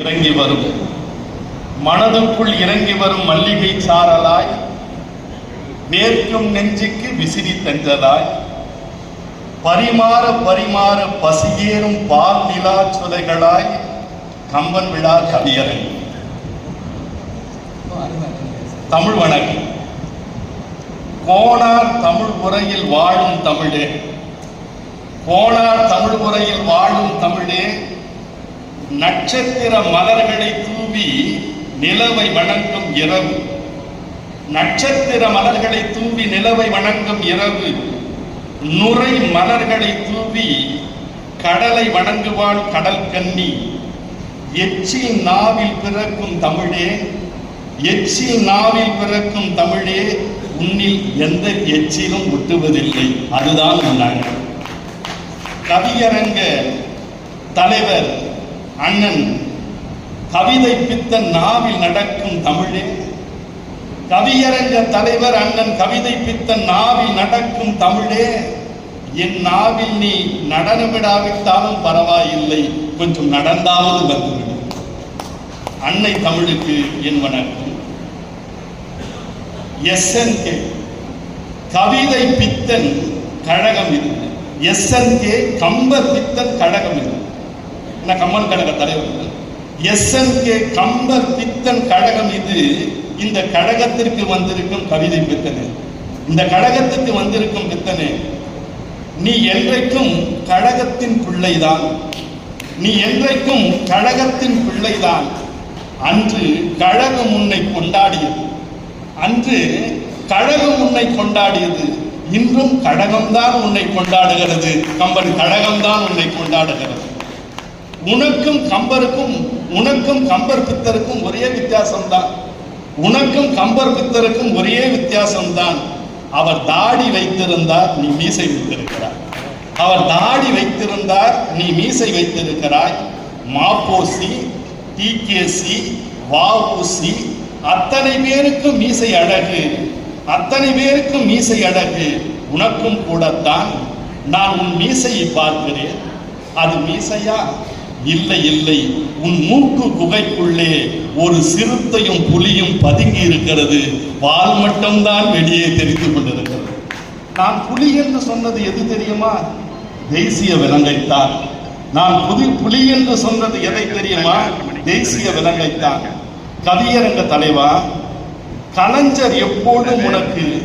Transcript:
இறங்கி வரும். மனதுக்குள் இறங்கி வரும் மல்லிகை சாரலாய் வேர்க்கும் நெஞ்சுக்கு விசிறி தஞ்சதாய் பரிமாற பரிமாற பசியேறும் பால் நிலா சுதைகளாய் கம்பன் விழா கவியரங்கு தமிழ் வணக்கம். கோணார் தமிழ் உரையில் வாழும் தமிழே. கோணார் தமிழ் உரையில் நட்சத்திர மலர்களை தூவி நிலவை வணங்கும் இரவு. நட்சத்திர மலர்களை தூவி நிலவை வணங்கும் இரவு. நுரை மலர்களை தூவி கடலை வணங்குவாள் கடல் கன்னி. எச்சில் நாவில் பிறக்கும் தமிழே எச்சில் நாவில் பிறக்கும் தமிழே உன்னில் எந்த எச்சிலும் ஒட்டுவதில்லை. அதுதான் உன்னாங்க கவியரங்க தலைவர் அண்ணன் கவிதை பித்தன் நாவில் நடக்கும் தமிழே கவியரங்க தலைவர் அண்ணன் கவிதை பித்தன் நாவில் நடக்கும் தமிழே. என் நாவில் நீ நடனமிடாவிட்டாலும் பரவாயில்லை. கொஞ்சம் நடந்தாவது வந்துவிடும் அன்னை தமிழுக்கு என் வணக்கம். எஸ்என்கே கவிதை பித்தன் கழகம் இது. எஸ்என்கே கம்பர் பித்தன் கழகம் இது. என்ன கம்மன் கழக தலைவர் எஸ்என்கே கம்பர் பித்தன் கழகம் இது இந்த கழகத்திற்கு வந்திருக்கும் கவிதை பித்தனே. இந்த கழகத்துக்கு வந்திருக்கும் பித்தனே நீ என்றைக்கும் கழகத்தின் பிள்ளைதான். நீ என்றைக்கும் கழகத்தின் பிள்ளைதான். அன்று கழகம் உன்னை கொண்டாடியது. அன்று கழகம் உன்னை கொண்டாடியது. இன்றும் கழகம்தான் உன்னை கொண்டாடுகிறது. கம்பன் கழகம்தான் உன்னை கொண்டாடுகிறது. உனக்கும் கம்பருக்கும் உனக்கும் கம்பர் பித்தருக்கும் ஒரே வித்தியாசம்தான். உனக்கும் கம்பர் பித்தருக்கும் ஒரே வித்தியாசம்தான். அவர் தாடி வைத்திருந்தார் நீ மீசை வைத்திருக்கிறார் அவர் தாடி வைத்திருந்தார் நீ மீசை வைத்திருக்கிறாய். மாப்போசி டிகேசி வாபூசி அத்தனை பேருக்கும் மீசை அழகு. அத்தனை பேருக்கும் மீசை அழகு. உனக்கும் கூடத்தான் நான் உன் மீசையை பார்க்கிறேன். அது மீசையா? இல்லை இல்லை. உன் மூக்கு குகைக்குள்ளே ஒரு சிறுத்தையும் புலியும் பதுங்கி இருக்கிறது. வால் மட்டும்தான் வெளியே தெரிந்து கொண்டிருக்கிறது. நான் புலி என்று சொன்னது எது தெரியுமா? தேசிய விலங்கைத்தான். நான் புதி புலி என்று சொன்னது எதை தெரியுமா? தேசிய விலங்கைத்தான். கவியரங்க தலைவா கலைஞர் எப்போதும் உனக்கு